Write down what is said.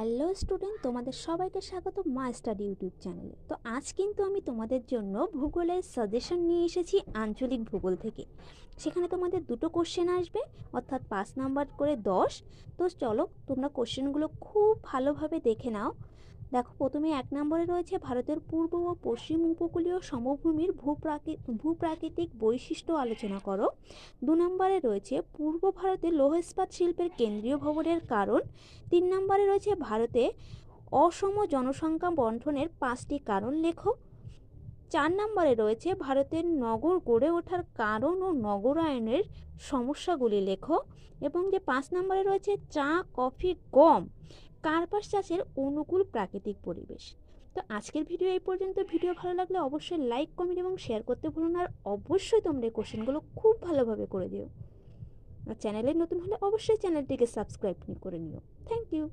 Hello student, তোমাদের সবাইকে স্বাগত মা স্টাডি ইউটিউব চ্যানেলে। তো আজ কিন্তু আমি তোমাদের জন্য ভূগোলের সাজেশন নিয়ে এসেছি আঞ্চলিক ভূগোল থেকে। সেখানে তোমাদের দুটো কোশ্চেন আসবে, অর্থাৎ পাঁচ নাম্বার করে দশ। তো চলো তোমরা কোশ্চেনগুলো খুব ভালোভাবে দেখে নাও। দেখো, প্রথমে এক নম্বরে রয়েছে ভারতের পূর্ব ও পশ্চিম উপকূলীয় সমভূমির ভূপ্রাকৃ, ভূপ্রাকৃতিক বৈশিষ্ট্য আলোচনা করো। দু নম্বরে রয়েছে পূর্ব ভারতে লৌহ ইস্পাত শিল্পের কেন্দ্রীয় ভবনের কারণ। তিন নম্বরে রয়েছে ভারতে অসম জনসংখ্যা বন্টনের পাঁচটি কারণ লেখো। চার নম্বরে রয়েছে ভারতের নগর গড়ে ওঠার কারণ ও নগরায়নের সমস্যাগুলি লেখো। এবং যে পাঁচ নম্বরে রয়েছে চা, কফি, গম কার্পাস চাষের অনুকূল প্রাকৃতিক পরিবেশ। তো আজকের ভিডিও এই পর্যন্ত। ভিডিও ভালো লাগলে অবশ্যই লাইক কমেন্ট এবং শেয়ার করতে ভুলো না। আর অবশ্যই তোমরা এই কোশ্চেনগুলো খুব ভালোভাবে করে দিও। আর চ্যানেলে নতুন হলে অবশ্যই চ্যানেলটিকে সাবস্ক্রাইব করে নিও। Thank you